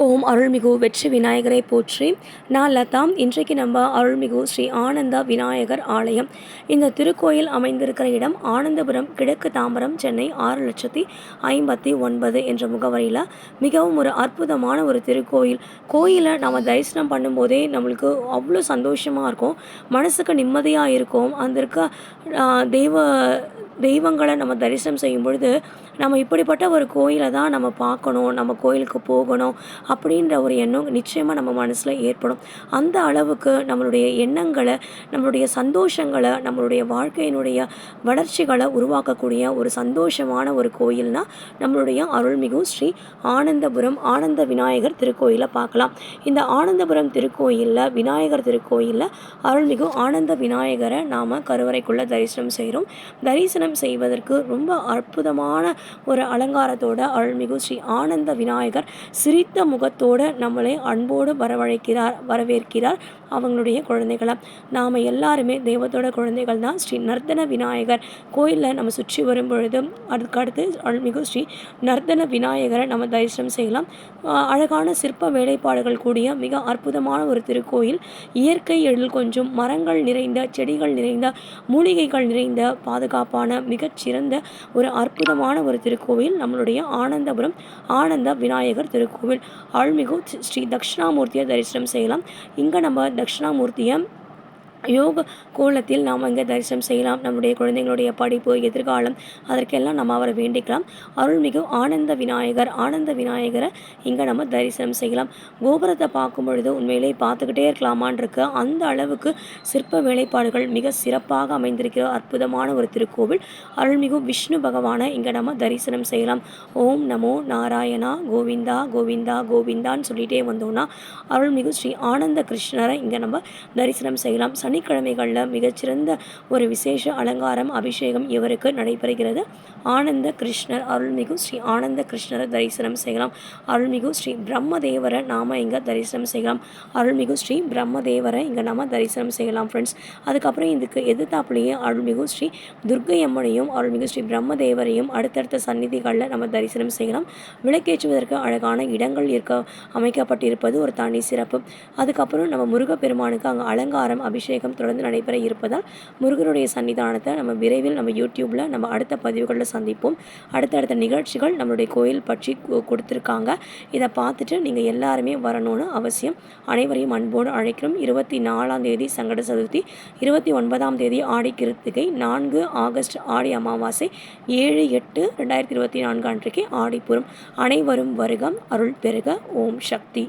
ஓம் அருள்மிகு வெற்றி விநாயகரை போற்றி. நான் லதா இன்றைக்கு நம்ம அருள்மிகு ஸ்ரீ ஆனந்த விநாயகர் ஆலயம். இந்த திருக்கோயில் அமைந்திருக்கிற இடம் ஆனந்தபுரம் கிழக்கு தாம்பரம் சென்னை ஆறு லட்சத்தி ஐம்பத்தி ஒன்பது என்ற முகவரியில் மிகவும் ஒரு அற்புதமான ஒரு திருக்கோயில். கோயிலை நம்ம தரிசனம் பண்ணும்போதே நம்மளுக்கு அவ்வளோ சந்தோஷமாக இருக்கும். மனசுக்கு நிம்மதியாக இருக்கும். அந்த இருக்க தெய்வ தெய்வங்களை நம்ம தரிசனம் செய்யும் பொழுது நம்ம இப்படிப்பட்ட ஒரு கோயிலை தான் நம்ம பார்க்கணும் நம்ம கோயிலுக்கு போகணும் அப்படின்ற ஒரு எண்ணம் நிச்சயமாக நம்ம மனசில் ஏற்படும். அந்த அளவுக்கு நம்மளுடைய எண்ணங்களை நம்மளுடைய சந்தோஷங்களை நம்மளுடைய வாழ்க்கையினுடைய வளர்ச்சிகளை உருவாக்கக்கூடிய ஒரு சந்தோஷமான ஒரு கோயில்னால் நம்மளுடைய அருள்மிகு ஸ்ரீ ஆனந்தபுரம் ஆனந்த விநாயகர் திருக்கோயிலை பார்க்கலாம். இந்த ஆனந்தபுரம் திருக்கோயிலில் விநாயகர் திருக்கோயிலில் அருள்மிகு ஆனந்த விநாயகரை நாம் கருவறைக்குள்ளே தரிசனம் செய்கிறோம் தரிசனம் செய்வதற்கு ரொம்ப அற்புதமான ஒரு அலங்காரத்தோட அருள்மிகு ஸ்ரீ ஆனந்த விநாயகர் சிரித்த முகத்தோடு நம்மளை அன்போடு வரவழைக்கிறார் வரவேற்கிறார் அவங்களுடைய குழந்தைகளை. நாம் எல்லாருமே தெய்வத்தோட குழந்தைகள் தான். ஸ்ரீ நர்த்தன விநாயகர் கோயிலில் நம்ம சுற்றி வரும் பொழுது அதுக்கடுத்து அருள்மிகு ஸ்ரீ நர்த்தன விநாயகரை நம்ம தரிசனம் செய்யலாம். அழகான சிற்ப வேலைப்பாடுகள் கூடிய மிக அற்புதமான ஒரு திருக்கோயில். இயற்கை எழில் கொஞ்சம் மரங்கள் நிறைந்த செடிகள் நிறைந்த மூலிகைகள் நிறைந்த பாதுகாப்பான மிகச்சிறந்த ஒரு அற்புதமான ஒரு திருக்கோவில் நம்மளுடைய ஆனந்தபுரம் ஆனந்த விநாயகர் திருக்கோவில். அருள்மிகு ஸ்ரீ தட்சிணாமூர்த்தியை தரிசனம் செய்யலாம். இங்கே நம்ம தட்சிணாமூர்த்தியை யோக கோலத்தில் நாம் இங்கே தரிசனம் செய்யலாம் நம்முடைய குழந்தைங்களுடைய படிப்பு எதிர்காலம் அதற்கெல்லாம் நம்ம அவரை வேண்டிக்கலாம். அருள்மிகு ஆனந்த விநாயகர் ஆனந்த விநாயகரை இங்கே நம்ம தரிசனம் செய்யலாம். கோபுரத்தை பார்க்கும் பொழுது உண்மையிலே பார்த்துக்கிட்டே இருக்கலாமான் இருக்கு அந்த அளவுக்கு சிற்ப வேலைப்பாடுகள் மிக சிறப்பாக அமைந்திருக்கிற அற்புதமான ஒரு திருக்கோவில். அருள்மிகு விஷ்ணு பகவானை இங்கே நம்ம தரிசனம் செய்யலாம். ஓம் நமோ நாராயணா கோவிந்தா கோவிந்தா கோவிந்தான்னு சொல்லிகிட்டே வந்தோம்னா அருள்மிகு ஸ்ரீ ஆனந்த கிருஷ்ணரை இங்கே நம்ம தரிசனம் செய்யலாம். சனிக்கிழமைகளில் மிகச்சிறந்த ஒரு விசேஷ அலங்காரம் அபிஷேகம் இவருக்கு நடைபெறுகிறது. ஆனந்த கிருஷ்ணர் அருள்மிகு ஸ்ரீ ஆனந்த கிருஷ்ணரை தரிசனம் செய்யலாம். அருள்மிகு ஸ்ரீ பிரம்மதேவரை நாம் இங்கே தரிசனம் செய்யலாம். அருள்மிகு ஸ்ரீ பிரம்மதேவரை இங்கே நாம் தரிசனம் செய்யலாம் ஃப்ரெண்ட்ஸ் அதுக்கப்புறம் இதுக்கு எதிர்த்தாப்புலேயே அருள்மிகு ஸ்ரீ துர்கை அம்மனையும் அருள்மிகு ஸ்ரீ பிரம்மதேவரையும் அடுத்தடுத்த சந்நிதிகளில் நம்ம தரிசனம் செய்யலாம். விளக்கேற்றுவதற்கு அழகான இடங்கள் இருக்க அமைக்கப்பட்டிருப்பது ஒரு தனி சிறப்பு. அதுக்கப்புறம் நம்ம முருகப்பெருமானுக்கு அங்கே அலங்காரம் அபிஷேகம் அபிஷேகம் தொடர்ந்து நடைபெற இருப்பதால் முருகனுடைய சன்னிதானத்தை நம்ம விரைவில் நம்ம யூடியூப்பில் நம்ம அடுத்த பதிவுகளில் சந்திப்போம். அடுத்தடுத்த நிகழ்ச்சிகள் நம்மளுடைய கோயில் பற்றி கொடுத்துருக்காங்க. இதை பார்த்துட்டு நீங்கள் எல்லாருமே வரணும்னு அவசியம். அனைவரையும் அன்போடு அழைக்கிறோம். இருபத்தி நாலாம் தேதி சங்கட சதுர்த்தி இருபத்தி ஒன்பதாம் தேதி ஆடி கிருத்திகை நான்கு ஆகஸ்ட் ஆடி அமாவாசை ஏழு எட்டு ரெண்டாயிரத்தி இருபத்தி நான்கு அன்றைக்கு ஆடிப்புறம் அனைவரும் வருகம் அருள் பெருக ஓம் சக்தி.